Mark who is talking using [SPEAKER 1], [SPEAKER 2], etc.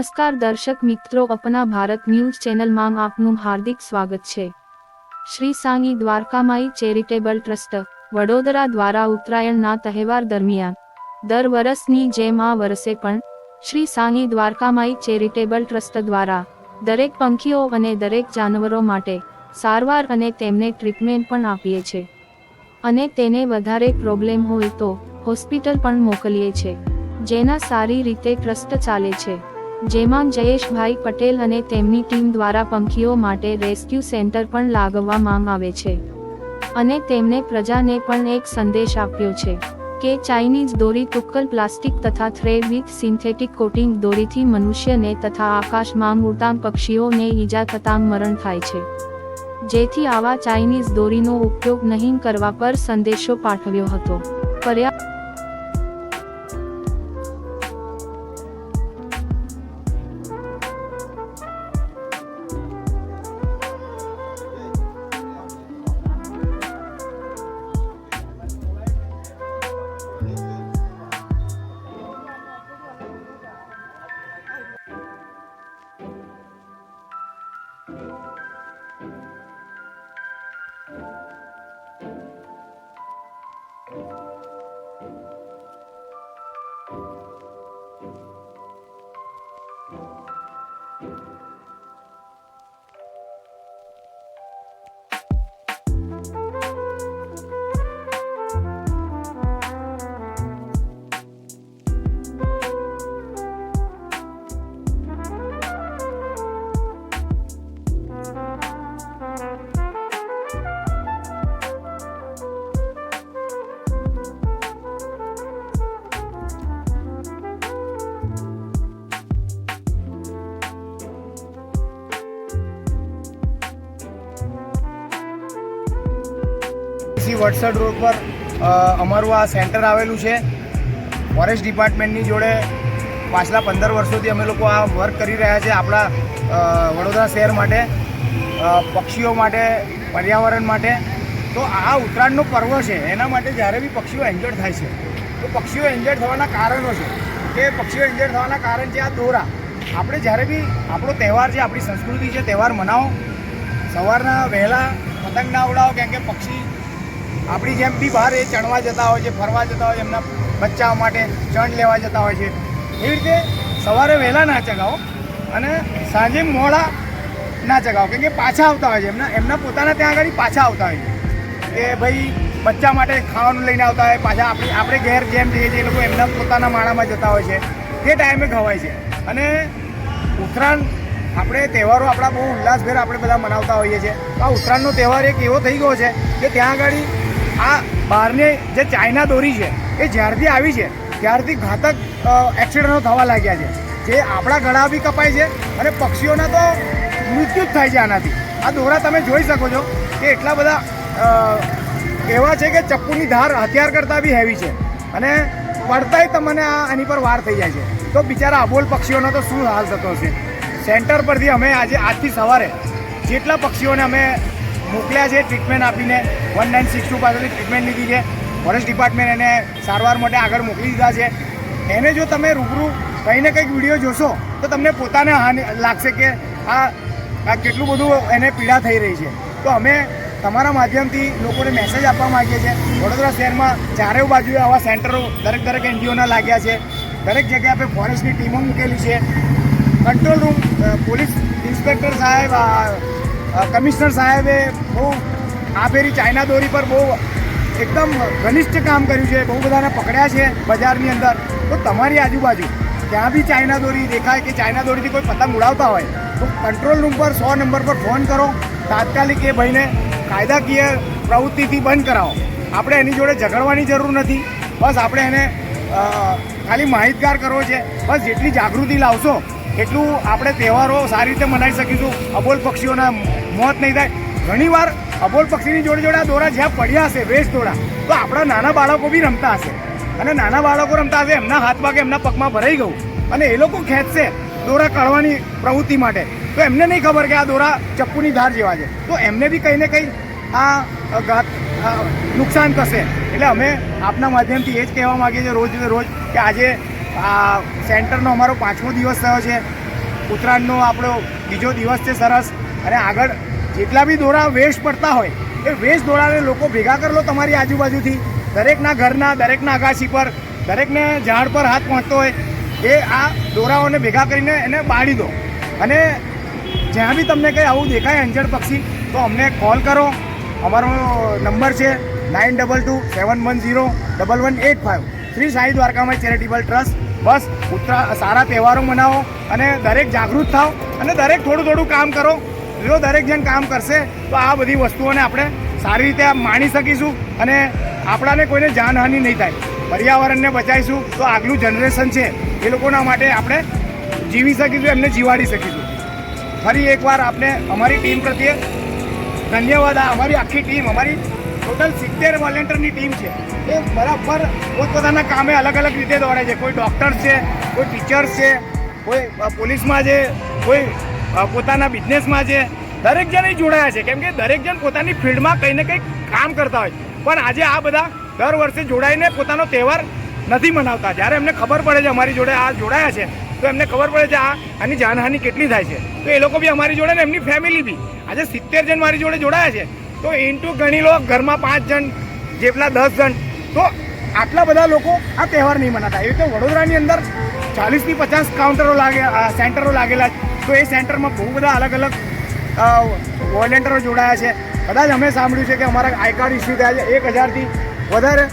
[SPEAKER 1] નમસ્કાર દર્શક મિત્રો, અપના ભારત ન્યૂઝ ચેનલમાં આપનું હાર્દિક સ્વાગત છે. શ્રી સાંગી દ્વારકામાઈ ચેરિટેબલ ટ્રસ્ટ, વડોદરા દ્વારા ઉત્તરાયણના તહેવાર દરમિયાન, દર વર્ષની જેમ આ વર્ષે પણ, શ્રી સાંગી દ્વારકામાઈ ચેરિટેબલ ટ્રસ્ટ દ્વારા, દરેક પંખીઓ અને દરેક જાનવરો માટે, સારવાર અને તેમને ટ્રીટમેન્ટ પણ આપીએ છે. અને તેને વધારે પ્રોબ્લેમ હોય તો, હોસ્પિટલ પણ મોકલીએ છે. જેના સારી રીતે ટ્રસ્ટ ચાલે છે. જેમાં જયેશભાઈ પટેલ અને તેમની ટીમ દ્વારા પંખીઓ માટે રેસ્ક્યુ સેન્ટર પણ લાગવવામાં આવે છે. અને તેમણે પ્રજાને પણ એક સંદેશ આપ્યો છે કે ચાઇનીઝ દોરી તુક્કલ પ્લાસ્ટિક તથા થ્રેડ વિથ સિન્થેટિક કોટિંગ દોરીથી મનુષ્યને તથા આકાશમાં ઉડતા પક્ષીઓને ઈજા થતાં મરણ થાય છે. જેથી આવા ચાઇનીઝ દોરીનો ઉપયોગ નહીં કરવા પર સંદેશો પાઠવ્યો હતો. પર્યા
[SPEAKER 2] વડસર રોડ પર અમારું આ સેન્ટર આવેલું છે. ફોરેસ્ટ ડિપાર્ટમેન્ટની જોડે પાછલા પંદર વર્ષોથી અમે લોકો આ વર્ક કરી રહ્યા છે આપણા વડોદરા શહેર માટે પક્ષીઓ માટે, પર્યાવરણ માટે. તો આ ઉત્તરાયણનો પર્વ છે, એના માટે જ્યારે બી પક્ષીઓ એન્જર્ડ થાય છે. તો પક્ષીઓ એન્જર્ડ થવાના કારણો છે. કે પક્ષીઓ એન્જર્ડ થવાના કારણ છે આ દોરા. આપણે જ્યારે બી આપણો તહેવાર છે, આપણી સંસ્કૃતિ છે, તહેવાર મનાવો. સવારના વહેલા પતંગ ના ઉડાવો, કેમ કે પક્ષી આપણી જેમ બી બહાર એ ચણવા જતા હોય છે, ફરવા જતા હોય છે, એમના બચ્ચાઓ માટે ચણ લેવા જતા હોય છે. એવી રીતે સવારે વહેલા ના ચગાવો અને સાંજે મોડા ના ચગાવો. કેમ કે પાછા આવતા હોય છે, એમના એમના પોતાના ત્યાં આગળ પાછા આવતા હોય છે. કે ભાઈ, બચ્ચા માટે ખાવાનું લઈને આવતા હોય, પાછા આપણી, આપણે ઘેર જેમ જઈએ છીએ, એ લોકો એમના પોતાના માળામાં જતા હોય છે. તે ટાઈમે ખવાય છે. અને ઉત્તરાયણ, આપણે તહેવારો આપણા બહુ ઉલ્લાસભેર આપણે બધા મનાવતા હોઈએ છીએ. આ ઉત્તરાયણનો તહેવાર એક એવો થઈ ગયો છે કે ત્યાં આગળ આ બહારની જે ચાઇના દોરી છે, એ જ્યારથી આવી છે, ત્યારથી ઘાતક એક્સિડન્ટો થવા લાગ્યા છે. જે આપણા ગળા બી કપાય છે અને પક્ષીઓના તો મૃત્યુ જ થાય છે આનાથી. આ દોરા તમે જોઈ શકો છો કે એટલા બધા એવા છે કે ચપ્પુની ધાર હથિયાર કરતાં બી હેવી છે. અને પડતાય તમને આ આની પર વાર થઈ જાય છે. તો બિચારા અબોલ પક્ષીઓનો તો શું હાલ થતો હશે? સેન્ટર પરથી અમે આજે, આજથી સવારે જેટલા પક્ષીઓને અમે મોકલ્યા છે. ટ્રીટમેન્ટ આપીને વન નાઇન સિક્સ ટુ પાસેથી ટ્રીટમેન્ટ લીધી છે. ફોરેસ્ટ ડિપાર્ટમેન્ટ એને સારવાર માટે આગળ મોકલી દીધા છે. એને જો તમે રૂબરૂ કંઈ ને કંઈક વીડિયો જોશો, તો તમને પોતાને હાનિ લાગશે કે આ આ કેટલું બધું એને પીડા થઈ રહી છે. તો અમે તમારા માધ્યમથી લોકોને મેસેજ આપવા માંગીએ છીએ. વડોદરા શહેરમાં ચારે બાજુએ આવા સેન્ટરો દરેક દરેક એનજીઓના લાગ્યા છે. દરેક જગ્યાએ આપણે ફોરેસ્ટની ટીમો મૂકેલી છે. કંટ્રોલ રૂમ પોલીસ ઇન્સ્પેક્ટર સાહેબ કમિશનર સાહેબે બહુ આ ફેરી ચાઇના દોરી પર બહુ એકદમ ઘનિષ્ઠ કામ કર્યું છે, બહુ બધાને પકડ્યા છે બજારની અંદર. તો તમારી આજુબાજુ ત્યાં બી ચાઇના દોરી દેખાય કે ચાઇના દોરીથી કોઈ પતંગ ઉડાવતા હોય, તો કંટ્રોલ રૂમ પર સો નંબર પર ફોન કરો. તાત્કાલિક એ ભાઈને કાયદાકીય પ્રવૃત્તિથી બંધ કરાવો. આપણે એની જોડે ઝઘડવાની જરૂર નથી. બસ આપણે એને ખાલી માહિતગાર કરવો છે. બસ જેટલી જાગૃતિ લાવશો એટલું આપણે તહેવારો સારી રીતે મનાવી શકીશું. અબોલ પક્ષીઓના મોત નહીં થાય. ઘણીવાર અબોલ પક્ષીની જોડે જોડે આ દોરા જ્યાં પડ્યા હશે, વેસ્ટ દોરા, તો આપણા નાના બાળકો બી રમતા હશે. અને નાના બાળકો રમતા હશે, એમના હાથમાં કે એમના પગમાં ભરાઈ ગયું. અને એ લોકો ખેંચશે દોરા કાઢવાની પ્રવૃત્તિ માટે. તો એમને નહીં ખબર કે આ દોરા ચપ્પુની ધાર જેવા છે. તો એમને બી કંઈ ને કંઈ આ ઘાત નુકસાન થશે. એટલે અમે આપના માધ્યમથી એ જ કહેવા માગીએ છીએ રોજ રોજ કે આજે આ સેન્ટરનો અમારો પાંચમો દિવસ થયો છે. ઉત્તરાયણનો આપણો બીજો દિવસ છે સરસ. અને આગળ જેટલા બી દોરા વેસ્ટ પડતા હોય, એ વેસ્ટ દોરાને લોકો ભેગા કરી લો તમારી આજુબાજુથી. દરેકના ઘરના, દરેકના અગાશી પર, દરેકને ઝાડ પર હાથ પહોંચતો હોય, એ આ દોરાઓને ભેગા કરીને એને બાળી દો. અને જ્યાં બી તમને કંઈ આવું દેખાય અંજળ પક્ષી, તો અમને કોલ કરો. અમારો નંબર છે nine double two seven one zero double one eight five. Shri Sai દ્વારકામાં ચેરિટેબલ ટ્રસ્ટ. બસ, ઉત્તરા સારા તહેવારો મનાવો અને દરેક જાગૃત થાઓ અને દરેક થોડું થોડું કામ કરો. જો દરેક જણ કામ કરશે, તો આ બધી વસ્તુઓને આપણે સારી રીતે માણી શકીશું અને આપણાને કોઈને જાનહાનિ નહીં થાય. પર્યાવરણને બચાવીશું. તો આગલું જનરેશન છે, એ લોકોના માટે આપણે જીવી શકીશું, એમને જીવાડી શકીશું. ફરી એકવાર આપણે અમારી ટીમ પ્રત્યે ધન્યવાદ. આ અમારી આખી ટીમ અમારી ટોટલ સિત્તેર વોલેન્ટરની ટીમ છે. એ બરાબર પોતપોતાના કામે અલગ અલગ રીતે દોડે છે. કોઈ ડૉક્ટર છે, કોઈ ટીચર્સ છે, કોઈ પોલીસમાં છે, કોઈ પોતાના બિઝનેસમાં છે. દરેક જણ જોડાયા છે. કેમ કે દરેક જણ પોતાની ફિલ્ડમાં કંઈ ને કંઈક કામ કરતા હોય. પણ આજે આ બધા દર વર્ષે જોડાઈને પોતાનો તહેવાર નથી મનાવતા. જ્યારે એમને ખબર પડે છે અમારી જોડે આ જોડાયા છે, તો એમને ખબર પડે છે આ આની જાનહાનિ કેટલી થાય છે. તો એ લોકો બી અમારી જોડે ને એમની ફેમિલી બી. આજે સિત્તેર જણ મારી જોડે જોડાયા છે. તો ઇન્ટુ ગણી લો, ઘરમાં પાંચ જણ, જેટલા દસ જણ. તો આટલા બધા લોકો આ તહેવાર નહીં મનાતા. એવી રીતે વડોદરાની અંદર ચાલીસથી પચાસ કાઉન્ટરો લાગે સેન્ટરો લાગેલા તો એ સેન્ટરમાં બહુ બધા અલગ અલગ વોલેન્ટરો જોડાયા છે. કદાચ અમે સાંભળ્યું છે કે અમારા આઈ કાર્ડ ઇસ્યુ થયા છે. એક હજારથી વધારે